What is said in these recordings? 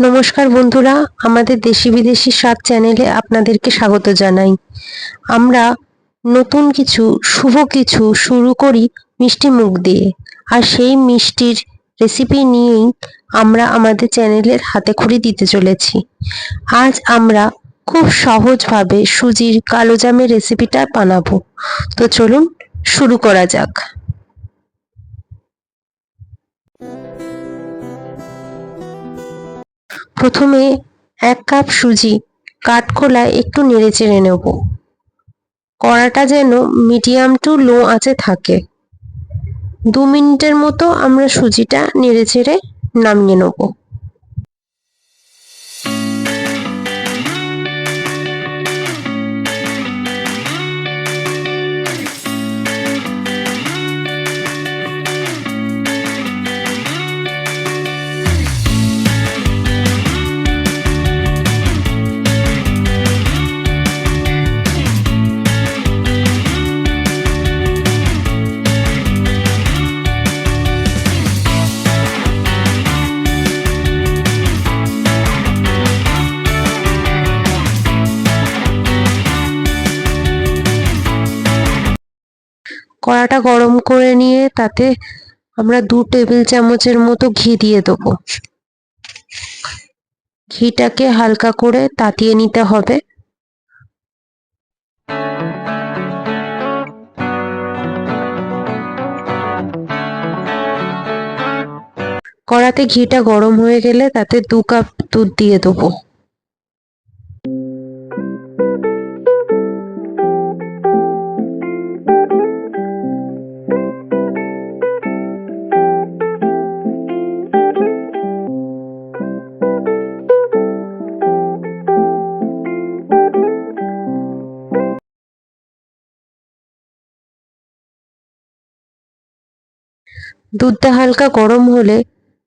নমস্কার বন্ধুরা, আমাদের দেশি বিদেশি স্বাদ চ্যানেলে আপনাদেরকে স্বাগত জানাই। আমরা নতুন কিছু, শুভ কিছু শুরু করি মিষ্টি মুখ দিয়ে। আর সেই মিষ্টির রেসিপি নিয়েই আমরা আমাদের চ্যানেলের হাতে খড়ি দিতে চলেছি। আজ আমরা খুব সহজভাবে সুজির কালো জামের রেসিপিটা বানাবো। তো চলুন শুরু করা যাক। প্রথমে এক কাপ সুজি কাঠখোলায় একটু নেড়ে চেড়ে নেব। কড়াটা যেন মিডিয়াম টু লো আঁচে থাকে। দু মিনিটের মতো আমরা সুজিটা নেড়ে চেড়ে নামিয়ে নেব। কড়াটা গরম করে নিয়ে তাতে আমরা দু টেবিল চামচের মতো ঘি দিয়ে দেবো। ঘিটাকে হালকা করে তাতিয়ে নিতে হবে। কড়াতে ঘিটা গরম হয়ে গেলে তাতে দু কাপ দুধ দিয়ে দেবো। দুধটা হালকা গরম হলে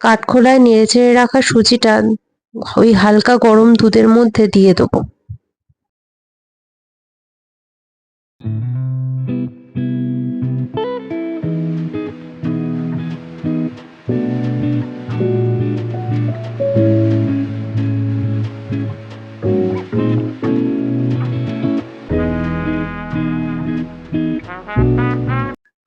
কাঠখোলায় নেড়ে নেড়েচেড়ে রাখা সুজিটা ওই হালকা গরম দুধের মধ্যে দিয়ে দেবো।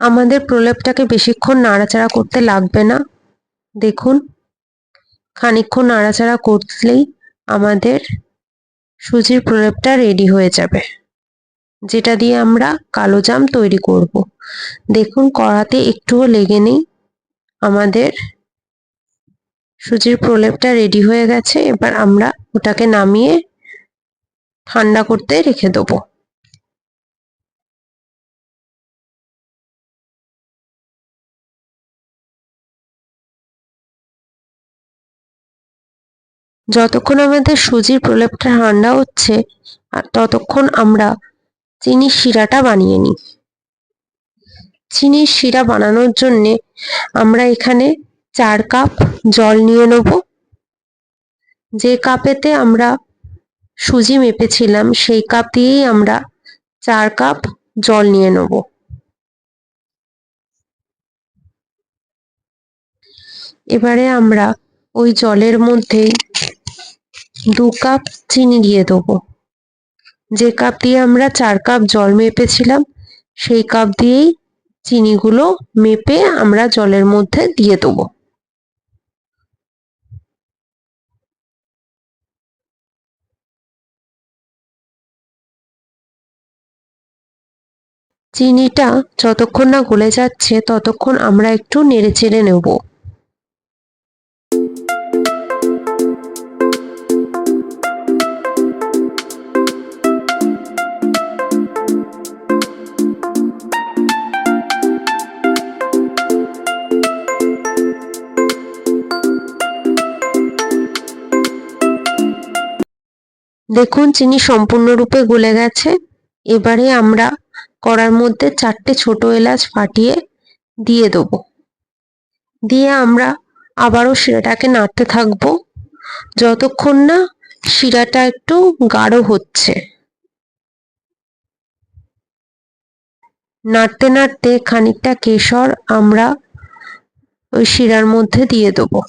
আমাদের প্রলেপটাকে বেশিক্ষণ নাড়াচাড়া করতে লাগবে না। দেখুন, খানিকক্ষণ নাড়াচাড়া করলেই আমাদের সুজির প্রলেপটা রেডি হয়ে যাবে, যেটা দিয়ে আমরা কালো জাম তৈরি করব। দেখুন, কড়াতে একটুও লেগে নেই। আমাদের সুজির প্রলেপটা রেডি হয়ে গেছে। এবার আমরা ওটাকে নামিয়ে ঠান্ডা করতে রেখে দেবো। যতক্ষণ আমাদের সুজির প্রলেপটা ঠান্ডা হচ্ছে ততক্ষণ আমরা চিনির শিরাটা বানিয়ে নিই। চিনির শিরা বানানোর জন্যে আমরা এখানে চার কাপ জল নিয়ে নেব। যে কাপেতে আমরা সুজি মেপেছিলাম, সেই কাপ দিয়েই আমরা চার কাপ জল নিয়ে নেব। এবারে আমরা ওই জলের মধ্যেই দু কাপ চিনি দিয়ে দেবো। যে কাপ দিয়ে আমরা চার কাপ জল মেপেছিলাম, সেই কাপ দিয়েই চিনিগুলো মেপে আমরা জলের মধ্যে দিয়ে দেবো। চিনিটা যতক্ষণ না গলে যাচ্ছে, ততক্ষণ আমরা একটু নেড়ে চেড়ে নেব। দেখুন, চিনি সম্পূর্ণরূপে গলে গেছে। এবারে আমরা কড়ার মধ্যে চারটে ছোট এলাচ ফাটিয়ে দিয়ে দেবো। দিয়ে আমরা আবারও শিরাটাকে নাড়তে থাকব। যতক্ষণ না শিরাটা একটু গাঢ় হচ্ছে। নাড়তে নাড়তে খানিকটা কেশর আমরা ওই শিরার মধ্যে দিয়ে দেবো।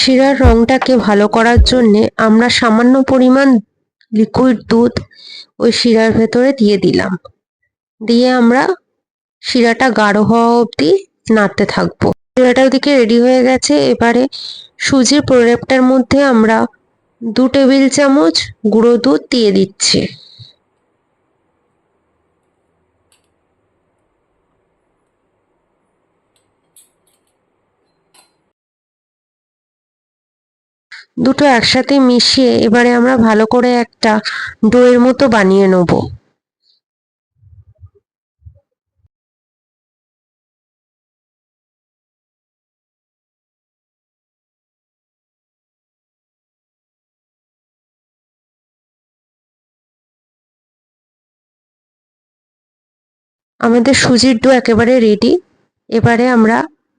শিরার রংটাকে ভালো করার জন্যে আমরা সামান্য পরিমাণ লিকুইড দুধ ওই শিরার ভেতরে দিয়ে দিলাম। দিয়ে আমরা শিরাটা গাঢ় হওয়া অবধি নাড়তে থাকব। শিরাটা ওদিকে রেডি হয়ে গেছে। এবারে সুজির প্রোডাক্টের মধ্যে আমরা দু টেবিল চামচ গুঁড়ো দুধ দিয়ে দিচ্ছি। দুটো একসাথে মিশিয়ে এবারে আমরা ভালো করে একটা ডোয়ের মতো বানিয়ে নেব। আমাদের সুজির ডো একেবারে রেডি এবারে আমরা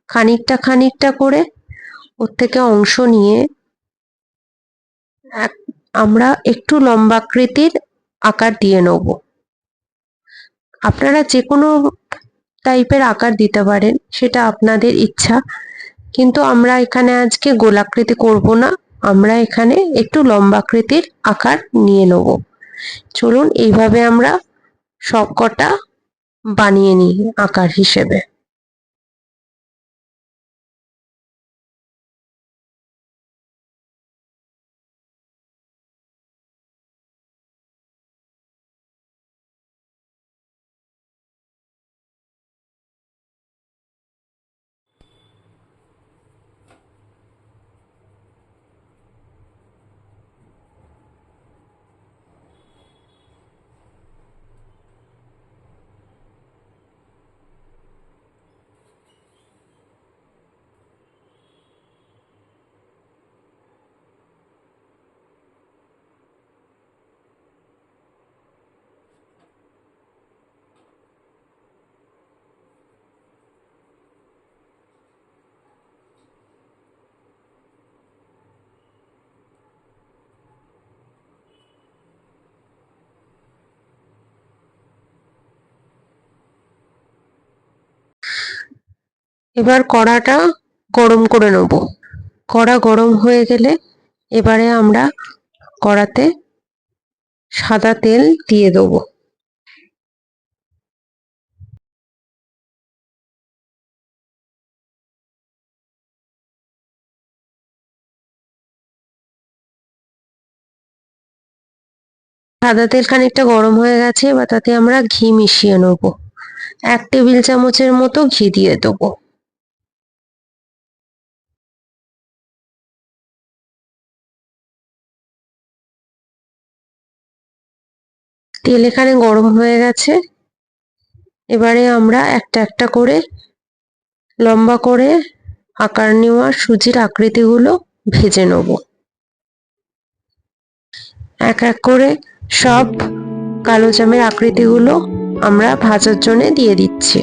খানিকটা খানিকটা করে ওর থেকে অংশ নিয়ে আমরা একটু লম্বাকৃতির আকার দিয়ে নেব। আপনারা যে কোনো টাইপের আকার দিতে পারেন, সেটা আপনাদের ইচ্ছা। কিন্তু আমরা এখানে আজকে গোলাকৃতি করব না, আমরা এখানে একটু লম্বাকৃতির আকার নিয়ে নেব। চলুন, এইভাবে আমরা সবকটা বানিয়ে নিই আকার হিসেবে। এবার কড়াটা গরম করে নেব। কড়া গরম হয়ে গেলে এবারে আমরা কড়াতে সাদা তেল দিয়ে দেবো। সাদা তেল খানিকটা গরম হয়ে গেছে, এবার তাতে আমরা ঘি মিশিয়ে নেব। এক টেবিল চামচের মতো ঘি দিয়ে দেবো। তেল এখানে গরম হয়ে গেছে। এবারে আমরা একটা একটা করে লম্বা করে আকার নেওয়া সুজির আকৃতিগুলো ভেজে নেব। এক এক করে সব কালো জামের আকৃতিগুলো আমরা ভাজার জন্য দিয়ে দিচ্ছি।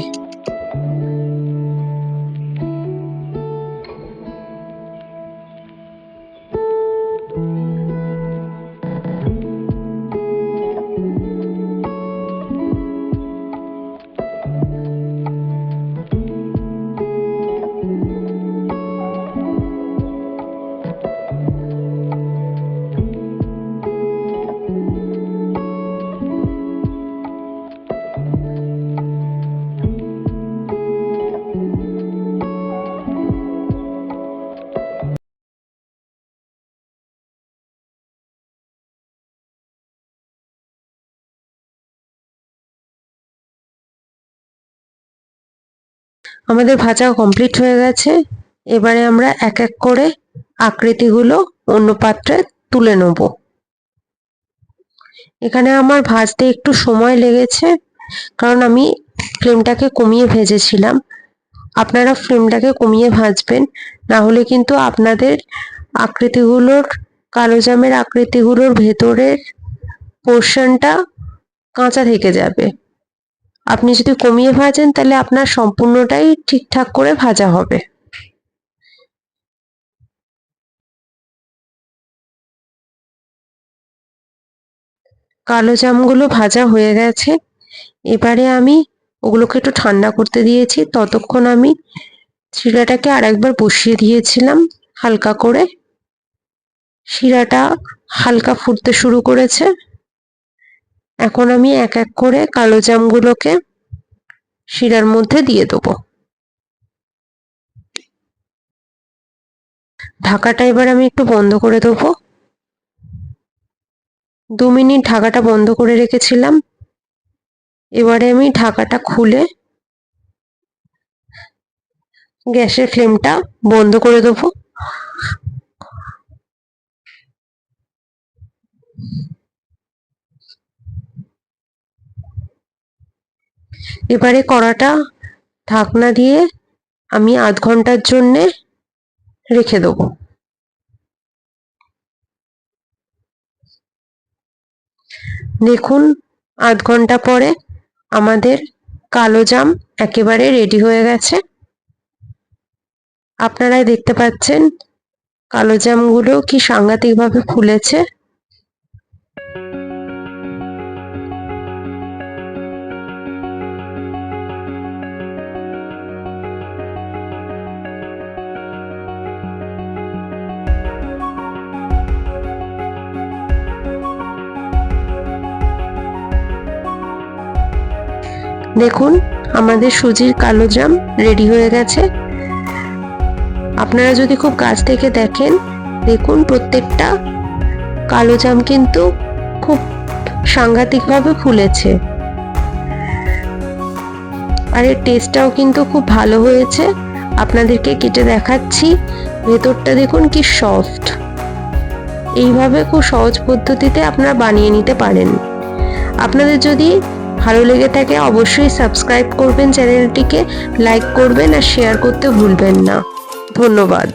আমাদের ভাজা কমপ্লিট হয়ে গেছে। এবারে আমরা এক এক করে আকৃতিগুলো অন্য পাত্রে তুলে নেব। এখানে আমার ভাজতে একটু সময় লেগেছে, কারণ আমি ফ্লেমটাকে কমিয়ে ভেজেছিলাম। আপনারা ফ্লেমটাকে কমিয়ে ভাজবেন, না হলে কিন্তু আপনাদের আকৃতিগুলোর, কালো জামের আকৃতিগুলোর ভেতরের পোর্শনটা কাঁচা থেকে যাবে। আপনি যদি কমিয়ে ভাজেন, তাহলে আপনার সম্পূর্ণটাই ঠিকঠাক করে ভাজা হবে। কালো জামগুলো ভাজা হয়ে গেছে। এবারে আমি ওগুলোকে একটু ঠান্ডা করতে দিয়েছি। ততক্ষণ আমি শিরাটাকে আর একবার বসিয়ে দিয়েছিলাম হালকা করে। শিরাটা হালকা ফুটতে শুরু করেছে। এখন আমি এক এক করে কালো জামগুলোকে শিরার মধ্যে দিয়ে দেবো। ঢাকাটা এবার আমি একটু বন্ধ করে দেবো। দু মিনিট ঢাকাটা বন্ধ করে রেখেছিলাম। এবারে আমি ঢাকাটা খুলে গ্যাসের ফ্লেমটা বন্ধ করে দেবো। এবারে কড়াটা ঢাকনা দিয়ে আমি আধ ঘণ্টার জন্যে রেখে দেবো। দেখুন, আধ ঘণ্টা পরে আমাদের কালো জাম একেবারে রেডি হয়ে গেছে। আপনারাই দেখতে পাচ্ছেন কালো জামগুলো কি সাংঘাতিকভাবে ফুলেছে। দেখুন, আমাদের সুজির কালো জাম রেডি হয়ে গেছে। আপনারা যদি খুব কাছ থেকে দেখেন, দেখুন প্রত্যেকটা কালো জাম কিন্তু খুব সাংঘাতিকভাবে ফুলেছে। আর এর টেস্টটাও কিন্তু খুব ভালো হয়েছে। আপনাদেরকে কেটে দেখাচ্ছি। ভেতরটা দেখুন কি সফট এইভাবে খুব সহজ পদ্ধতিতে আপনারা বানিয়ে নিতে পারেন। আপনাদের যদি ভালো লেগে থাকে অবশ্যই সাবস্ক্রাইব করবেন চ্যানেলটিকে, লাইক করবেন আর শেয়ার করতে ভুলবেন না। ধন্যবাদ।